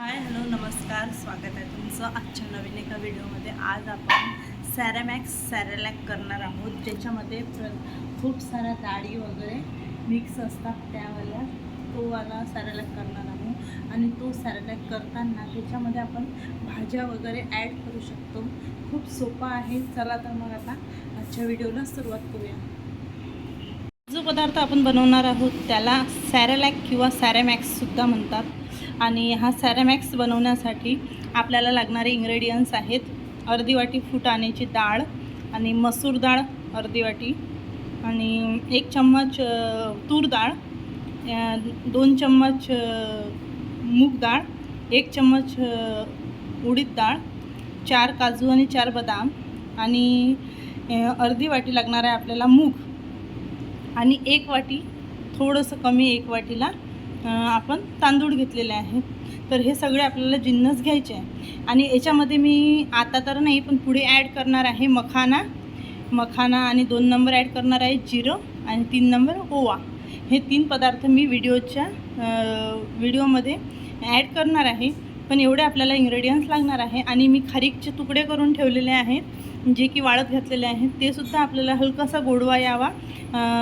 Hi hello नमस्कार स्वागत आहे तुमचं आजच्या नवीन एका व्हिडिओमध्ये. आज आपण सॅरेमॅक्स सॅरेलॅक करणार आहोत ज्याच्यामध्ये प्र- खूप साऱ्या डाळी वगैरे मिक्स असतात त्यावाल्या. तो वाला सॅरेलॅक करणार आहोत आणि तो सॅरेलॅक करताना त्याच्यामध्ये आपण भाज्या वगैरे ॲड करू शकतो. खूप सोपा आहे. चला तर मग आता आजच्या व्हिडिओला सुरुवात करूया. जो पदार्थ आपण बनवणार आहोत त्याला सॅरेलॅक किंवा सॅरेमॅक्ससुद्धा म्हणतात. आणि हा सॅरेमॅक्स बनवण्यासाठी आपल्याला लागणारे इंग्रेडियंट्स आहेत. अर्धी वाटी फुटाण्याची डाळ आणि मसूर डाळ अर्धी वाटी आणि एक चम्मच तूर डाळ दोन चम्मच मूग डाळ एक चम्मच उडीद डाळ चार काजू आणि चार बदाम आणि अर्धी वाटी लागणार आहे आपल्याला मूग. आणि एक वाटी थोडंसं कमी एक वाटीला आपण तांदूळ घेतलेले आहेत तर हे सगळे आपल्याला जिन्नस घ्यायचे आहे. आणि याच्यामध्ये मी आता तर नाही पण पुढे ॲड करणार आहे मखाना. मखाना आणि दोन नंबर ॲड करणार आहे जिरं आणि तीन नंबर ओवा. हे तीन पदार्थ मी व्हिडिओच्या व्हिडिओमध्ये ॲड करणार आहे. पण एवढे आपल्याला इन्ग्रेडियंट्स लागणार आहे. आणि मी खारीकचे तुकडे करून ठेवलेले आहेत. जे की वाळत घातलेले आहेत. ते सुद्धा आपल्याला हलकासा गोडवा यावा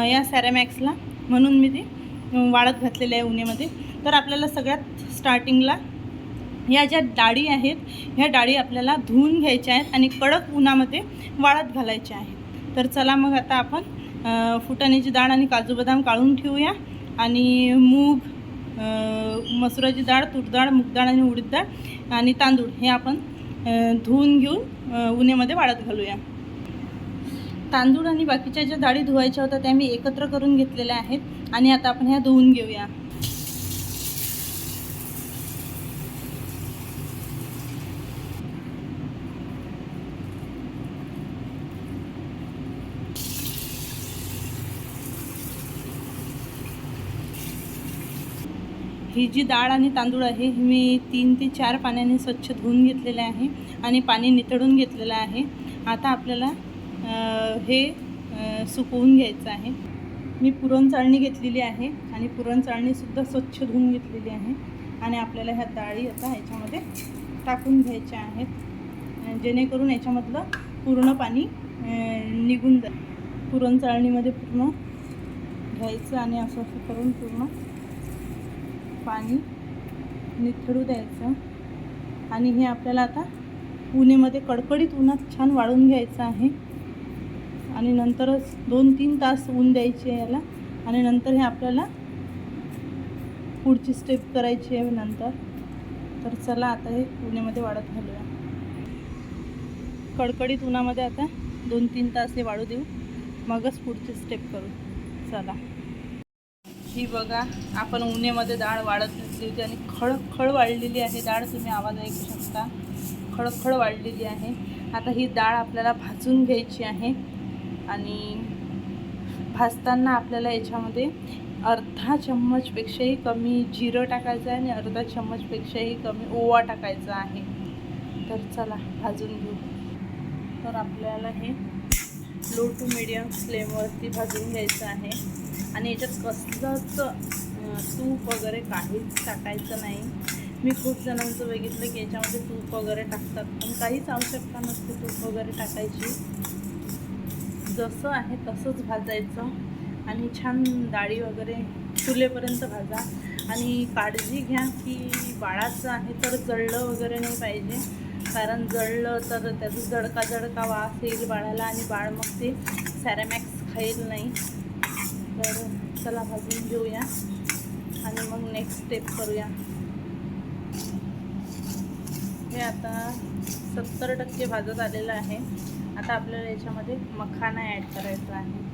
या सॅरेमॅक्सला म्हणून मी ते वाळत घातलेले आहे उन्हामध्ये. तर आपल्याला सगळ्यात स्टार्टिंगला ह्या ज्या डाळी आहेत ह्या डाळी आपल्याला धुवून घ्यायच्या आहेत आणि कडक उन्हामध्ये वाळत घालायच्या आहेत. तर चला मग आता आपण फुटाण्याची डाळ आणि काजू बदाम काढून ठेवूया. आणि मूग मसुराची डाळ तूर डाळ मूग डाळ आणि उडीद डाळ आणि तांदूळ हे आपण धुवून घेऊन अ, उन्हामध्ये वाळत घालूया. तांदूळ आणि बाकीच्या ज्या डाळी धुवायच्या होत्या त्या मी एकत्र करून घेतलेल्या आहेत आणि आता आपण ह्या धुवून घेऊया. ही जी डाळ आणि तांदूळ आहे मी तीन ते चार पाण्याने स्वच्छ धुवून घेतलेले आहे आणि पाणी नितळून घेतलेलं आहे. आता आपल्याला हे सुकवून घ्यायचं आहे. मी पुरण चाळणी घेतलेली आहे आणि पुरण चाळणीसुद्धा स्वच्छ धुवून घेतलेली आहे आणि आपल्याला ह्या डाळी आता ह्याच्यामध्ये टाकून घ्यायच्या आहेत. जेणेकरून याच्यामधलं पूर्ण पाणी निघून जाईल. पुरण चाळणीमध्ये पूर्ण घ्यायचं आणि असं असं करून पूर्ण पाणी निथळू द्यायचं. आणि हे आपल्याला आता उन्हेमध्ये कडकडीत उन्हात छान वाळून घ्यायचं आहे. आणि नंतरच दोन तीन तास ऊन द्यायचे आहे याला. आणि नंतर हे आपल्याला पुढची स्टेप करायची आहे नंतर. तर चला आता हे उन्हामध्ये वाढत घालूया. कडकडीत उन्हामध्ये आता दोन तीन तास हे वाढू देऊ. मगच पुढची स्टेप करू. चला. ही बघा आपण उन्हेमध्ये डाळ वाढत घेतली होती आणि खळखळ वाढलेली आहे. डाळ तुम्ही आवाज ऐकू शकता. खळखळ वाढलेली आहे. आता ही डाळ आपल्याला भाजून घ्यायची आहे. आणि भाजताना आपल्याला याच्यामध्ये अर्धा चम्मचपेक्षाही कमी जिरं टाकायचं आहे आणि अर्धा चम्मचपेक्षाही कमी ओवा टाकायचा आहे. तर चला भाजून घेऊ. तर आपल्याला हे लो टू मिडियम फ्लेमवरती भाजून घ्यायचं आहे. आणि याच्यात कसलंच तूप वगैरे काहीच टाकायचं नाही. मी खूप जणांचं बघितलं की याच्यामध्ये तूप वगैरे टाकतात. पण काहीच आवश्यकता नसते तूप वगैरे टाकायची. जसं आहे तसंच भाजायचं. आणि छान डाळी वगैरे चुलेपर्यंत भाजा. आणि काळजी घ्या की बाळाचं आहे तर जळलं वगैरे नाही पाहिजे. कारण जळलं तर त्याचा जडका जडका वास येईल बाळाला आणि बाळ मग ते सॅरेमॅक्स खाईल नाही. तर चला भाजून घेऊया. आणि मग नेक्स्ट स्टेप करूया. हे आता सत्तर टक्के भाजत आलेलं आहे. आता आपल्याला याच्यामध्ये मखाना ॲड करायचा आहे.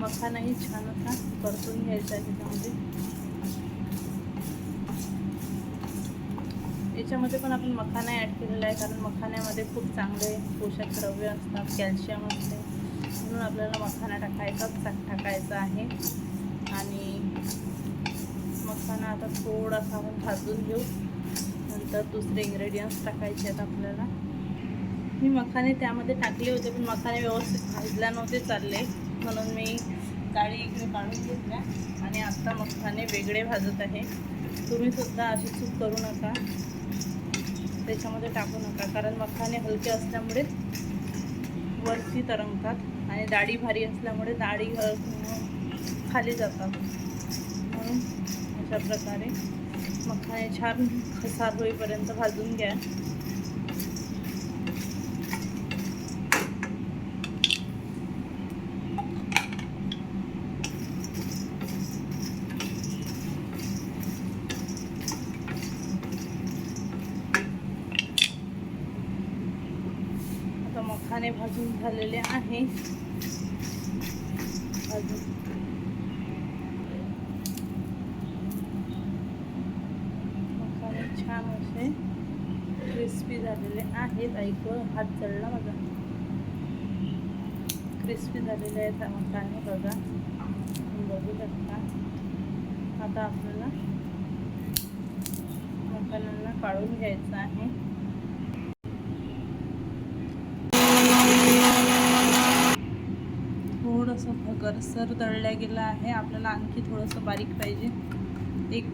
मखानाही छान असा परतून घ्यायचा आहे त्याच्यामध्ये याच्यामध्ये पण आपण मखाना ॲड केलेला आहे कारण मखान्यामध्ये खूप चांगले पोषक द्रव्य असतात कॅल्शियम असते. म्हणून आपल्याला मखाना टाकायचा टाकायचा आहे. आणि मखाना आता थोडासा आपण भाजून घेऊ. नंतर दुसरे इन्ग्रेडियंट्स टाकायचे आहेत आपल्याला. मी मखाने त्यामध्ये टाकले होते पण मखाने व्यवस्थित भाजल्या नव्हते चालले. म्हणून मी डाळी इकडे काढून घेतल्या आणि आत्ता मखाने वेगळे भाजत आहे. तुम्ही सुद्धा अशी चूक करू नका. त्याच्यामध्ये टाकू नका कारण मखाने हलके असल्यामुळे वरती तरंगतात आणि डाळी भारी असल्यामुळे डाळी खाली जातात. म्हणून अशा प्रकारे मखाने छान खसार होईपर्यंत भाजून घ्या. आता भाजून झालेले आहे. भाजून. छान असे क्रिस्पी झालेले आहेत. ऐक हात चढला माझा क्रिस्पी झालेले आहेत मसाले बघा. बघू शकता. आता आपल्याला मसाल्यांना काढून घ्यायचं आहे. गरसर भगरसर दळलं गेलं आहे. आपल्याला आणखी थोडंसं बारीक पाहिजे. एक.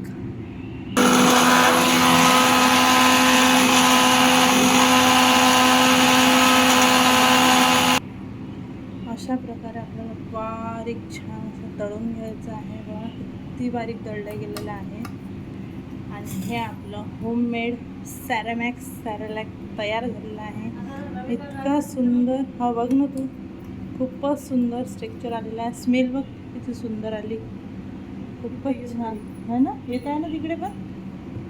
अशा प्रकारे आपल्याला बारीक छान असं दळून घ्यायचं आहे. बघा किती बारीक दळलं गेलेलं आहे. आणि हे आपलं होममेड सॅरामॅक्स सॅरलॅक तयार झालेलं आहे. इतका सुंदर. हा बघ ना तू. खूपच सुंदर स्ट्रक्चर आलेलं आहे. स्मेल बघ किती सुंदर आली. खूपच छान. है ना? येत आहे ना तिकडे पण?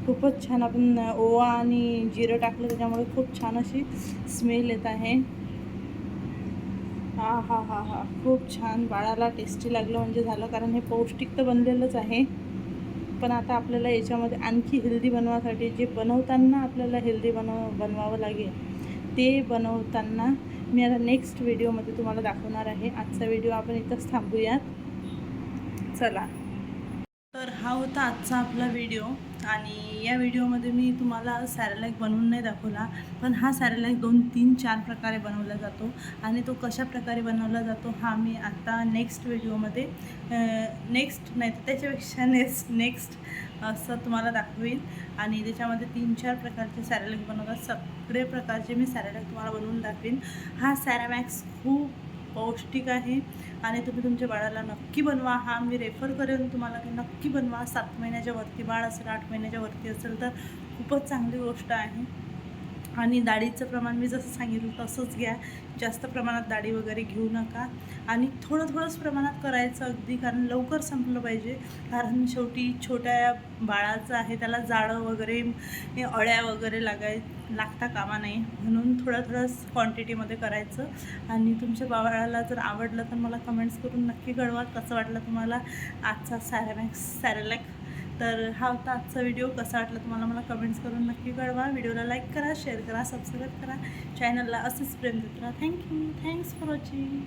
खूपच छान. आपण ओवा आणि जिरं टाकलं त्याच्यामुळे खूप छान अशी स्मेल येत आहे. हा हा हा हा. खूप छान. बाळाला टेस्टी लागलं म्हणजे झालं कारण हे पौष्टिक तर बनलेलंच आहे. पण आता आपल्याला याच्यामध्ये आणखी हेल्दी बनवासाठी जे बनवताना आपल्याला हेल्दी बनव बनवावं लागेल ते बनवताना मी आता नेक्स्ट व्हिडिओमध्ये तुम्हाला दाखवणार आहे. आजचा व्हिडिओ आपण इथंच थांबूयात. चला. हा होता आजचा आपला व्हिडिओ. आणि या व्हिडिओमध्ये मी तुम्हाला सॅरेलाईक बनवून नाही दाखवला पण हा सॅरेलाईक दोन तीन चार प्रकारे बनवला जातो. आणि तो कशा प्रकारे बनवला जातो हा मी आता नेक्स्ट व्हिडिओमध्ये नेक्स्ट नाही तर त्याच्यापेक्षा नेक्स्ट नेक्स्ट असं तुम्हाला दाखवेन. आणि त्याच्यामध्ये तीन चार प्रकारचे सॅरेलाईक बनवतात. सगळे प्रकारचे मी सॅरेलाईक तुम्हाला बनवून दाखवेन. हा सॅरामॅक्स खूप पौष्टिक आहे आणि तुम्ही तुमच्या बाळाला नक्की बनवा. हा मी रेफर करेन तुम्हाला की नक्की बनवा. सात महिन्याच्या वरती बाळ असेल आठ महिन्याच्या वरती असेल तर खूपच चांगली गोष्ट आहे. आणि डाळीचं प्रमाण मी जसं सांगितलं तसंच घ्या. जास्त प्रमाणात डाळी वगैरे घेऊ नका. आणि थोडं थोडंच प्रमाणात करायचं अगदी कारण लवकर संपलं पाहिजे. कारण शेवटी छोट्या बाळाचं आहे त्याला जाळं वगैरे हे अळ्या वगैरे लागाय लागता कामा नाही म्हणून थोडं थोडंच क्वांटिटीमध्ये करायचं. आणि तुमच्या बाळाला जर आवडलं तर मला कमेंट्स करून नक्की कळवा. कसं वाटलं तुम्हाला आजचा सॅरेमॅक्स सॅरेलॅक तर हा होता आजचा व्हिडिओ कसा वाटला तुम्हाला मला कमेंट्स करून नक्की कळवा. व्हिडिओला लाईक करा शेअर करा सबस्क्राईब करा. चॅनलला असंच प्रेम देत राहा. Thank you thanks for watching